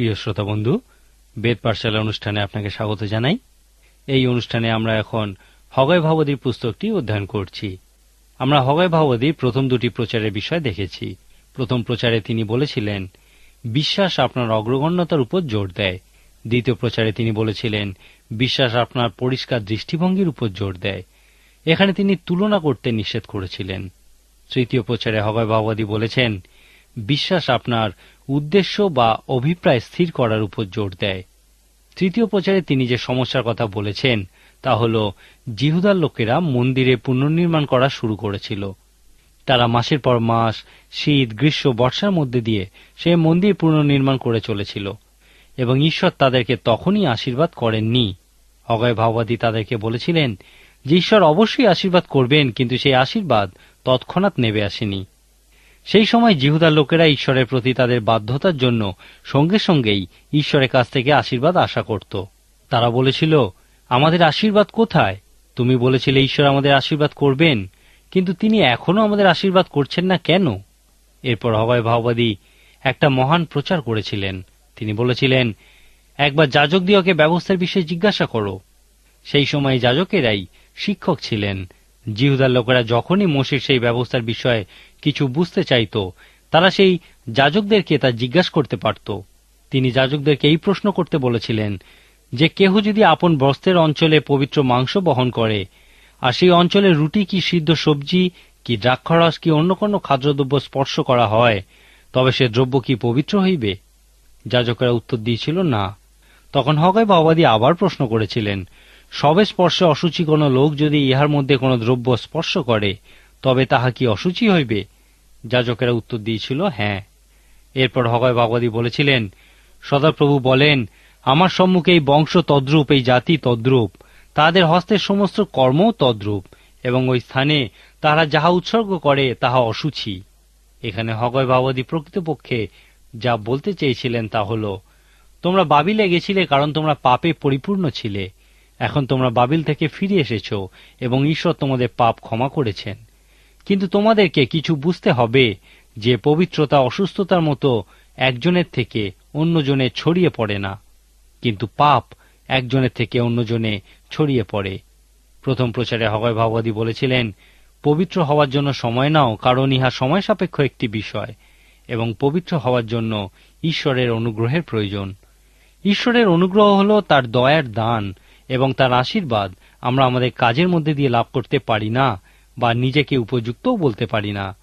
প্রিয় শ্রোতা বন্ধু, বেদ পাঠশালা অনুষ্ঠানে আপনাকে স্বাগত জানাই। এই অনুষ্ঠানে আমরা এখন হগয় ভাবদীর পুস্তকটি অধ্যয়ন করছি। আমরা হগয় ভাবদীর প্রথম দুটি প্রচারের বিষয় দেখেছি। প্রথম প্রচারে তিনি বলেছিলেন, বিশ্বাস আপনার অগ্রগণ্যতার উপর জোর দেয়। দ্বিতীয় প্রচারে তিনি বলেছিলেন, বিশ্বাস আপনার পরিষ্কার দৃষ্টিভঙ্গির উপর জোর দেয়। এখানে তিনি তুলনা করতে নিষেধ করেছিলেন। তৃতীয় প্রচারে হগয় ভাবদী বলেছেন বিশ্বাস আপনার উদ্দেশ্য বা অভিপ্রায় স্থির করার উপর জোর দেয়। তৃতীয় প্রচারে তিনি যে সমস্যার কথা বলেছেন, তা হল জিহুদার লোকেরা মন্দিরে পুনর্নির্মাণ করা শুরু করেছিল। তারা মাসের পর মাস শীত, গ্রীষ্ম, বর্ষার মধ্যে দিয়ে সে মন্দির পুনর্নির্মাণ করে চলেছিল এবং ঈশ্বর তাদেরকে তখনই আশীর্বাদ করেননি। অগয় ভাওবাদী তাদেরকে বলেছিলেন যে, ঈশ্বর অবশ্যই আশীর্বাদ করবেন, কিন্তু সেই আশীর্বাদ তৎক্ষণাৎ নেবে আসেনি। সেই সময় জিহুদার লোকেরা ঈশ্বরের প্রতি তাদের বাধ্যতার জন্য সঙ্গে সঙ্গেই ঈশ্বরের কাছ থেকে আশীর্বাদ আশা করত। তারা বলেছিল, আমাদের আশীর্বাদ কোথায়? তুমি বলেছিলে ঈশ্বর আমাদের আশীর্বাদ করবেন, কিন্তু তিনি এখনও আমাদের আশীর্বাদ করছেন না কেন? এরপর হবায় ভাওবাদী একটা মহান প্রচার করেছিলেন। তিনি বলেছিলেন, একবার যাজক দিয়কে ব্যবস্থার বিষয়ে জিজ্ঞাসা করো। সেই সময় যাজকেরাই শিক্ষক ছিলেন। জিহুদার লোকেরা যখনই মোশের সেই ব্যবস্থার বিষয়ে কিছু বুঝতে চাইত, তারা সেই যাজকদেরকে তা জিজ্ঞাসা করতে পারত। তিনি যাজকদেরকে এই প্রশ্ন করতে বলেছিলেন যে, কেহ যদি আপন বস্ত্রের অঞ্চলে পবিত্র মাংস বহন করে, আর সেই অঞ্চলে রুটি কি সিদ্ধ সবজি, কি দ্রাক্ষারস, কি অন্য কোনো খাদ্যদ্রব্য স্পর্শ করা হয়, তবে সে দ্রব্য কি পবিত্র হইবে? যাজকেরা উত্তর দিয়েছিল না। তখন হগাই বাবাদি আবার প্রশ্ন করেছিলেন সবে স্পর্শে অসুচি কোনো লোক যদি ইহার মধ্যে কোনো দ্রব্য স্পর্শ করে, তবে তাহা কি অসুচি হইবে? যাজকেরা উত্তর দিয়েছিল হ্যাঁ। এরপর হগয় বাবাদি বলেছিলেন, সদাপ্রভু বলেন, আমার সম্মুখে এই বংশ তদ্রূপ, এই জাতি তদ্রূপ, তাদের হস্তের সমস্ত কর্মও তদ্রূপ, এবং ওই স্থানে তাহারা যাহা উৎসর্গ করে, তাহা অসুচি এখানে হগয় বাবাদি প্রকৃতপক্ষে যা বলতে চেয়েছিলেন তা হল, তোমরা বাবিলে গেছিলে কারণ তোমরা পাপে পরিপূর্ণ ছিলে এখন তোমরা বাবিল থেকে ফিরে এসেছ এবং ঈশ্বর তোমাদের পাপ ক্ষমা করেছেন। কিন্তু তোমাদেরকে কিছু বুঝতে হবে যে পবিত্রতা, অসুস্থতার মতো একজনের থেকে অন্যজনে ছড়িয়ে পড়ে না। কিন্তু পাপ একজনের থেকে অন্যজনে ছড়িয়ে পড়ে। প্রথম প্রচারে হগয় ভাবাদী বলেছিলেন, পবিত্র হওয়ার জন্য সময় নাও, কারণ ইহা সময় সাপেক্ষ একটি বিষয়, এবং পবিত্র হওয়ার জন্য ঈশ্বরের অনুগ্রহের প্রয়োজন। ঈশ্বরের অনুগ্রহ হল তার দয়ার দান এবং তার আশীর্বাদ আমরা আমাদের কাজের মধ্যে দিয়ে লাভ করতে পারি না বা নিজেকে উপযুক্তও বলতে পারি না।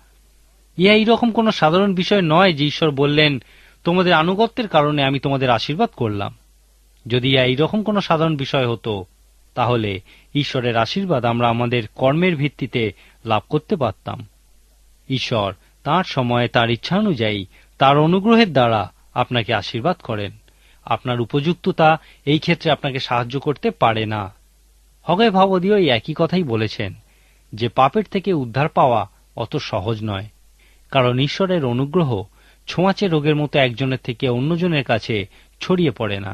ইহা এইরকম কোনো সাধারণ বিষয় নয় যে ঈশ্বর বললেন, তোমাদের আনুগত্যের কারণে আমি তোমাদের আশীর্বাদ করলাম। যদি ইহা এইরকম কোনো সাধারণ বিষয় হতো, তাহলে ঈশ্বরের আশীর্বাদ আমরা আমাদের কর্মের ভিত্তিতে লাভ করতে পারতাম। ঈশ্বর তার সময়ে তার ইচ্ছা অনুযায়ী তার অনুগ্রহের দ্বারা আপনাকে আশীর্বাদ করেন। আপনার উপযুক্ততা এই ক্ষেত্রে আপনাকে সাহায্য করতে পারে না। হগয় ভাবদীয় এই একই কথাই বলেছেন, যে পাপের থেকে উদ্ধার পাওয়া অত সহজ নয়, কারণ ঈশ্বরের অনুগ্রহ ছোঁয়াচে রোগের মতো একজনের থেকে অন্যজনের কাছে ছড়িয়ে পড়ে না।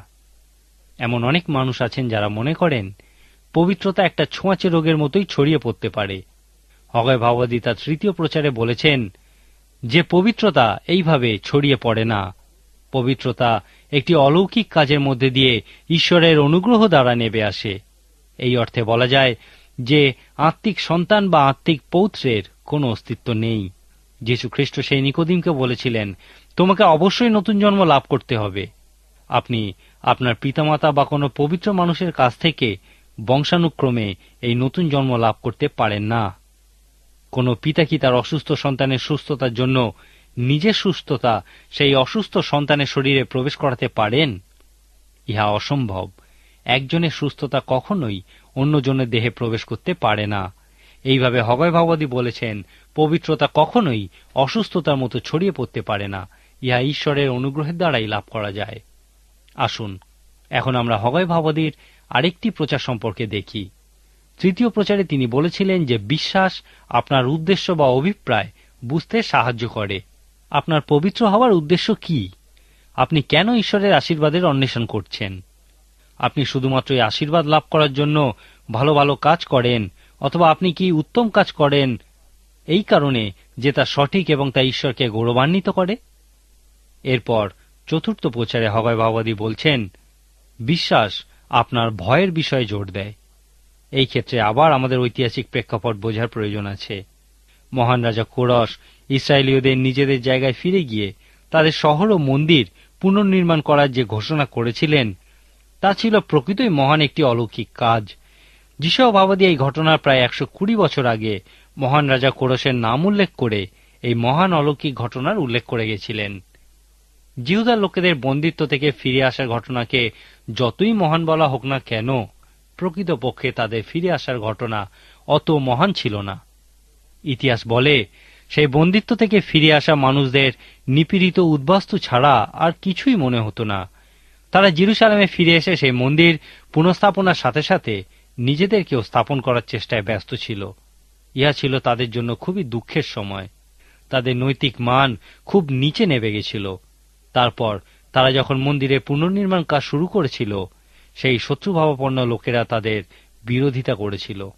এমন অনেক মানুষ আছেন যারা মনে করেন, পবিত্রতা একটা ছোঁয়াচে রোগের মতোই ছড়িয়ে পড়তে পারে। হগয় ভাবদী তার তৃতীয় প্রচারে বলেছেন, যে পবিত্রতা এইভাবে ছড়িয়ে পড়ে না। পবিত্রতা একটি অলৌকিক কাজের মধ্যে দিয়ে ঈশ্বরের অনুগ্রহ দ্বারা নেবে আসে। এই অর্থে বলা যায় যে, আত্মিক সন্তান বা আত্মিক পৌত্রের কোনো অস্তিত্ব নেই। যীশু খ্রিস্ট সেই নিকোদিমকে বলেছিলেন, তোমাকে অবশ্যই নতুন জন্ম লাভ করতে হবে। আপনি আপনার পিতামাতা বা কোনো পবিত্র মানুষের কাছ থেকে বংশানুক্রমে এই নতুন জন্ম লাভ করতে পারেন না। কোনো পিতা কি তার অসুস্থ সন্তানের সুস্থতার জন্য নিজের সুস্থতা সেই অসুস্থ সন্তানের শরীরে প্রবেশ করাতে পারেন, ইহা অসম্ভব। একজনের সুস্থতা কখনোই অন্যজনের দেহে প্রবেশ করতে পারে না। এইভাবে হগয় ভাবাদী বলেছেন, পবিত্রতা কখনোই অসুস্থতার মতো ছড়িয়ে পড়তে পারে না, ইহা ঈশ্বরের অনুগ্রহের দ্বারাই লাভ করা যায়। আসুন, এখন আমরা হগয় ভাবাদীর আরেকটি প্রচার সম্পর্কে দেখি। তৃতীয় প্রচারে তিনি বলেছিলেন যে বিশ্বাস আপনার উদ্দেশ্য বা অভিপ্রায় বুঝতে সাহায্য করে। আপনার পবিত্র হওয়ার উদ্দেশ্য কি? আপনি কেন ঈশ্বরের আশীর্বাদের অন্বেষণ করছেন? আপনি শুধুমাত্র এই আশীর্বাদ লাভ করার জন্য ভালো ভালো কাজ করেন, অথবা আপনি কি উত্তম কাজ করেন এই কারণে যে তা সঠিক এবং তা ঈশ্বরকে গৌরবান্বিত করে? এরপর চতুর্থ প্রচারে হবাই ভাবাদী বলছেন, বিশ্বাস আপনার ভয়ের বিষয়ে জোর দেয়। এই ক্ষেত্রে আবার আমাদের ঐতিহাসিক প্রেক্ষাপট বোঝার প্রয়োজন আছে। মহান রাজা কোরস ইসরায়েলীয়দের নিজেদের জায়গায় ফিরে গিয়ে তাদের শহর ও মন্দির পুনর্নির্মাণ করার যে ঘোষণা করেছিলেন, তা ছিল প্রকৃতই মহান একটি অলৌকিক কাজ। যিশু ভাবাদী এই ঘটনার প্রায় একশো কুড়ি বছর আগে মহান রাজা কোরসের নাম উল্লেখ করে এই মহান অলৌকিক ঘটনার উল্লেখ করে গেছিলেন। জিহুদার লোকেদের বন্দিত্ব থেকে ফিরে আসার ঘটনাকে যতই মহান বলা হোক না কেন, প্রকৃতপক্ষে তাদের ফিরে আসার ঘটনা অত মহান ছিল না। ইতিহাস বলে সেই বন্দিত্ব থেকে ফিরে আসা মানুষদের নিপীড়িত উদ্বাস্তু ছাড়া আর কিছুই মনে হতো না। তারা জিরুসালামে ফিরে এসে সেই মন্দির পুনঃস্থাপনার সাথে সাথে নিজেদেরকেও স্থাপন করার চেষ্টায় ব্যস্ত ছিল। ইহা ছিল তাদের জন্য খুবই দুঃখের সময়। তাদের নৈতিক মান খুব নিচে নেমে গেছিল। তারপর তারা যখন মন্দিরে পুনর্নির্মাণ কাজ শুরু করেছিল, সেই শত্রুভাবাপন্ন লোকেরা তাদের বিরোধিতা করেছিল।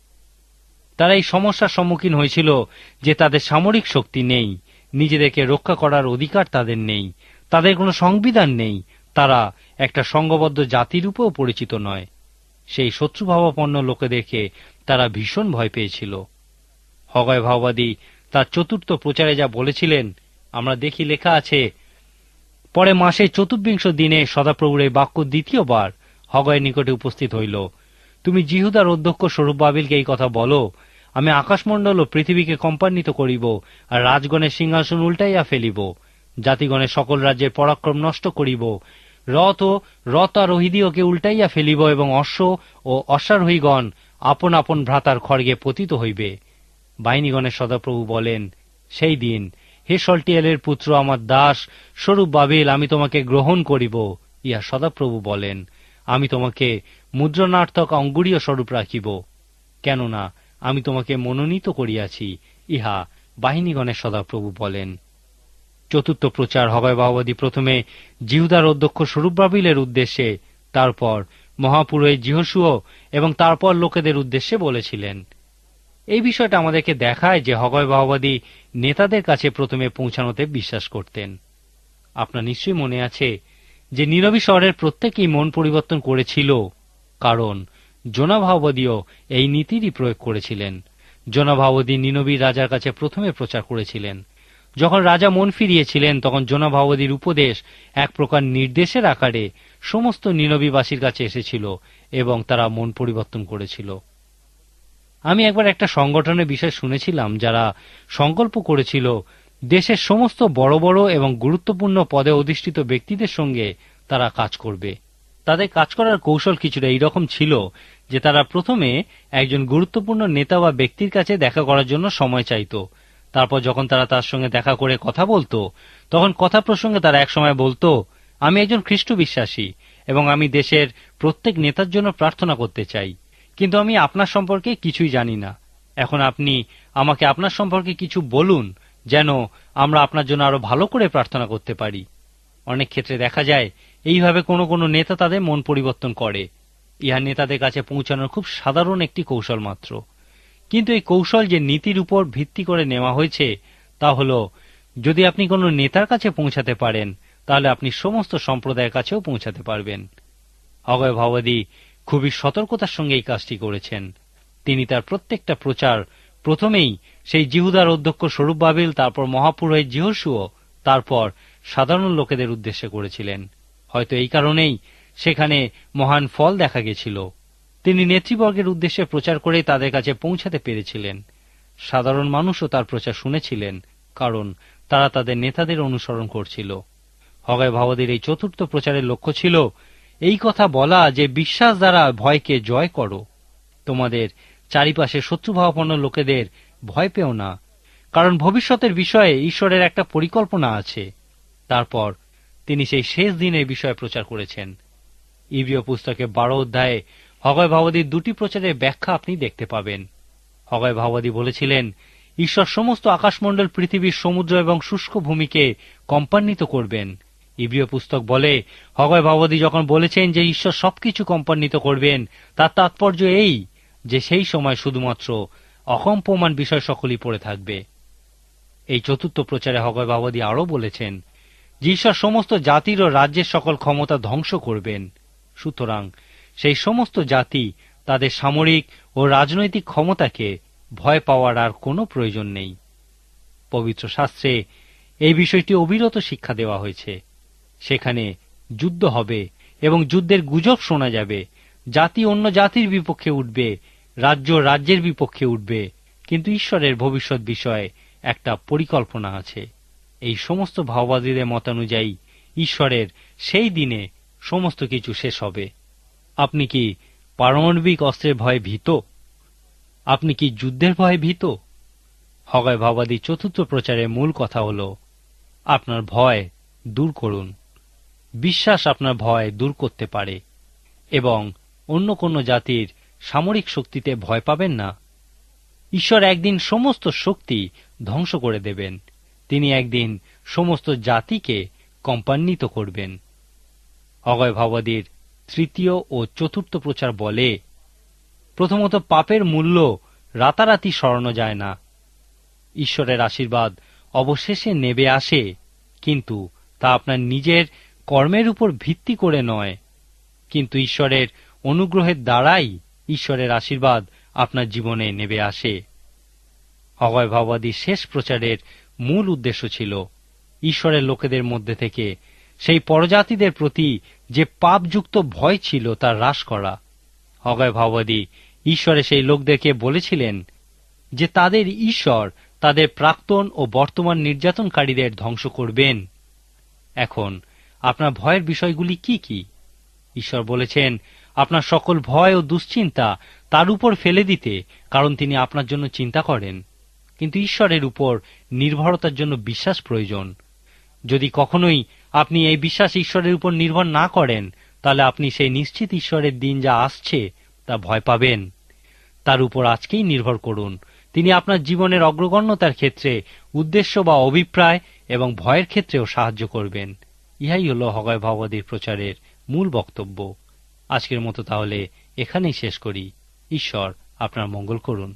তারা এই সমস্যার সম্মুখীন হয়েছিল যে তাদের সামরিক শক্তি নেই, নিজেদেরকে রক্ষা করার অধিকার তাদের নেই, তাদের কোনো সংবিধান নেই, তারা একটা সংঘবদ্ধ জাতিরূপেও পরিচিত নয়। সেই শত্রুভাবাপন্ন লোকেদেরকে তারা ভীষণ ভয় পেয়েছিল। হগয় ভাওবাদী তার চতুর্থ প্রচারে যা বলেছিলেন, আমরা দেখি লেখা আছে, পরে মাসের চতুর্বিংশ দিনে সদাপ্রভুর এই বাক্য দ্বিতীয়বার হগয়ের নিকটে উপস্থিত হইল। তুমি জিহুদার অধ্যক্ষ স্বরূপ বাবিলকে এই কথা বলো আমি আকাশমণ্ডল ও পৃথিবীকে কম্পান্বিত করিব, আর রাজগণের সিংহাসন উল্টাইয়া ফেলিব। জাতিগণের সকল রাজ্যের পরাক্রম নষ্ট করিব। রথ ও রথারোহিদীয়কে উল্টাইয়া ফেলিব এবং অশ্ব ও অশ্বারোহীগণ আপন আপন ভ্রাতার খড়গে পতিত হইবে। বাহিনীগণের সদাপ্রভু বলেন, সেই দিন হে সল্টিয়ালের পুত্র, আমার দাস, স্বরূপ বাবিল, আমি তোমাকে গ্রহণ করিব। ইয়া সদাপ্রভু বলেন, আমি তোমাকে মুদ্রণার্থক অঙ্গুরীয় স্বরূপ রাখিব। কেননা আমি তোমাকে মনোনীত করিয়াছি। ইহা বাহিনীগণের সদাপ্রভু বলেন। চতুর্থ প্রচার হবায় বাবাদী প্রথমে জিহুদার অধ্যক্ষ স্বরূপবাবিলের উদ্দেশ্যে, তারপর মহাপুরোহিত জিহসুও এবং তারপর লোকেদের উদ্দেশ্যে বলেছিলেন। এই বিষয়টা আমাদেরকে দেখায় যে হগয় বাহবাদী নেতাদের কাছে প্রথমে পৌঁছানোতে বিশ্বাস করতেন। আপনার নিশ্চয়ই মনে আছে যে নীরবী শহরের প্রত্যেকেই মন পরিবর্তন করেছিল, কারণ জোনাভাবদীও এই নীতিরই প্রয়োগ করেছিলেন। জোনাভাবদী নীনবীর রাজার কাছে প্রথমে প্রচার করেছিলেন। যখন রাজা মন ফিরিয়েছিলেন, তখন জোনাভাবদীর উপদেশ এক প্রকার নির্দেশের আকারে সমস্ত নীনবীবাসীর কাছে এসেছিল এবং তারা মন পরিবর্তন করেছিল। আমি একবার একটা সংগঠনের বিষয় শুনেছিলাম, যারা সংকল্প করেছিল দেশের সমস্ত বড় বড় এবং গুরুত্বপূর্ণ পদে অধিষ্ঠিত ব্যক্তিদের সঙ্গে তারা কাজ করবে। তাদের কাজ করার কৌশল কিছুটা এইরকম ছিল যে তারা প্রথমে একজন গুরুত্বপূর্ণ নেতা বা ব্যক্তির কাছে দেখা করার জন্য সময় চাইত। তারপর যখন তারা তার সঙ্গে দেখা করে কথা বলতো, তখন কথা প্রসঙ্গে তারা একসময় বলতো, আমি একজন খ্রিস্ট বিশ্বাসী এবং আমি দেশের প্রত্যেক নেতার জন্য প্রার্থনা করতে চাই। কিন্তু আমি আপনার সম্পর্কে কিছুই জানি না। এখন আপনি আমাকে আপনার সম্পর্কে কিছু বলুন যেন আমরা আপনার জন্য আরও ভালো করে প্রার্থনা করতে পারি। অনেক ক্ষেত্রে দেখা যায় এইভাবে কোনো কোনো নেতা তাদের মন পরিবর্তন করে। ইহা নেতাদের কাছে পৌঁছানোর খুব সাধারণ একটি কৌশল মাত্র। কিন্তু এই কৌশল যে নীতির উপর ভিত্তি করে নেওয়া হয়েছে, তা হল, যদি আপনি কোনো নেতার কাছে পৌঁছাতে পারেন, তাহলে আপনি সমস্ত সম্প্রদায়ের কাছেও পৌঁছাতে পারবেন। অগয় ভাবাদী খুবই সতর্কতার সঙ্গে এই কাজটি করেছেন। তিনি তার প্রত্যেকটা প্রচার প্রথমেই সেই জিহুদার অধ্যক্ষ স্বরূপ বাবিল, তারপর মহাপুরোহিত জিহসুও, তারপর সাধারণ লোকেদের উদ্দেশ্যে করেছিলেন। হয়তো এই কারণেই সেখানে মহান ফল দেখা গেছিল। তিনি নেতৃবর্গের উদ্দেশ্যে প্রচার করে তাদের কাছে পৌঁছাতে পেরেছিলেন। সাধারণ মানুষও তার প্রচার শুনেছিলেন, কারণ তারা তাদের নেতাদের অনুসরণ করছিল। হগায় ভাবাদের এই চতুর্থ প্রচারের লক্ষ্য ছিল, এই কথা বলা যে বিশ্বাস দ্বারা ভয়কে জয় করো। তোমাদের চারিপাশে শত্রুভাবাপন্ন লোকেদের ভয় পেও না, কারণ ভবিষ্যতের বিষয়ে ঈশ্বরের একটা পরিকল্পনা আছে। তারপর তিনি সেই শেষ দিনের বিষয়ে প্রচার করেছেন। ইব্রিয় পুস্তকে বারো অধ্যায়ে হগয় ভাবাদীর দুটি প্রচারের ব্যাখ্যা আপনি দেখতে পাবেন। হগয় ভাবাদী বলেছিলেন, ঈশ্বর সমস্ত আকাশমণ্ডল পৃথিবীর সমুদ্র এবং শুষ্ক ভূমিকে কম্পান্বিত করবেন। ইব্রিয় পুস্তক বলে, হগয় ভাবাদী যখন বলেছেন যে ঈশ্বর সবকিছু কম্পান্বিত করবেন, তার তাৎপর্য এই যে সেই সময় শুধুমাত্র অকম্পমান বিষয় সকলই পড়ে থাকবে। এই চতুর্থ প্রচারে হগয় বাবাদী আরও বলেছেন ঈশ্বর সমস্ত জাতির ও রাজ্যের সকল ক্ষমতা ধ্বংস করবেন। সুতরাং সেই সমস্ত জাতি তাদের সামরিক ও রাজনৈতিক ক্ষমতাকে ভয় পাওয়ার আর কোনো প্রয়োজন নেই। পবিত্র শাস্ত্রে এই বিষয়টি অবিরত শিক্ষা দেওয়া হয়েছে। সেখানে যুদ্ধ হবে এবং যুদ্ধের গুজব শোনা যাবে। জাতি অন্য জাতির বিপক্ষে উঠবে, রাজ্য রাজ্যের বিপক্ষে উঠবে। কিন্তু ঈশ্বরের ভবিষ্যৎ বিষয়ে একটা পরিকল্পনা আছে। এই সমস্ত ভাওবাদীদের মতানুযায়ী ঈশ্বরের সেই দিনে সমস্ত কিছু শেষ হবে। আপনি কি পারমাণবিক অস্ত্রের ভয়ে ভীত? আপনি কি যুদ্ধের ভয়ে ভীত? হগয় ভাবাদী চতুর্থ প্রচারের মূল কথা হল, আপনার ভয় দূর করুন। বিশ্বাস আপনার ভয় দূর করতে পারে এবং অন্য কোনো জাতির সামরিক শক্তিতে ভয় পাবেন না। ঈশ্বর একদিন সমস্ত শক্তি ধ্বংস করে দেবেন। তিনি একদিন সমস্ত জাতিকে কম্পান্বিত করবেন। অগয় ভাবাদীর তৃতীয় ও চতুর্থ প্রচার বলে, প্রথমত পাপের মূল্য রাতারাতি সরানো যায় না। ঈশ্বরের আশীর্বাদ অবশেষে নেবে আসে, কিন্তু তা আপনার নিজের কর্মের উপর ভিত্তি করে নয়। কিন্তু ঈশ্বরের অনুগ্রহের দ্বারাই ঈশ্বরের আশীর্বাদ আপনার জীবনে নেবে আসে। অগয় ভাবাদী শেষ প্রচারের মূল উদ্দেশ্য ছিল ঈশ্বরের লোকেদের মধ্যে থেকে সেই পরজাতিদের প্রতি যে পাপযুক্ত ভয় ছিল তা হ্রাস করা। অগয় ভাবাদী, ঈশ্বরে সেই লোকদেরকে বলেছিলেন যে তাদের ঈশ্বর তাদের প্রাক্তন ও বর্তমান নির্যাতনকারীদের ধ্বংস করবেন। এখন আপনার ভয়ের বিষয়গুলি কি কি? ঈশ্বর বলেছেন, আপনার সকল ভয় ও দুশ্চিন্তা তার উপর ফেলে দিতে, কারণ তিনি আপনার জন্য চিন্তা করেন। কিন্তু ঈশ্বরের উপর নির্ভরতার জন্য বিশ্বাস প্রয়োজন। যদি কখনোই আপনি এই বিশ্বাস ঈশ্বরের উপর নির্ভর না করেন, তাহলে আপনি সেই নিশ্চিত ঈশ্বরের দিন যা আসছে তা ভয় পাবেন। তার উপর আজকেই নির্ভর করুন। তিনি আপনার জীবনের অগ্রগণ্যতার ক্ষেত্রে উদ্দেশ্য বা অভিপ্রায় এবং ভয়ের ক্ষেত্রেও সাহায্য করবেন। ইহাই হল হগয় ভগবতীর প্রচারের মূল বক্তব্য। আজকের মতো তাহলে এখানেই শেষ করি। ঈশ্বর আপনার মঙ্গল করুন।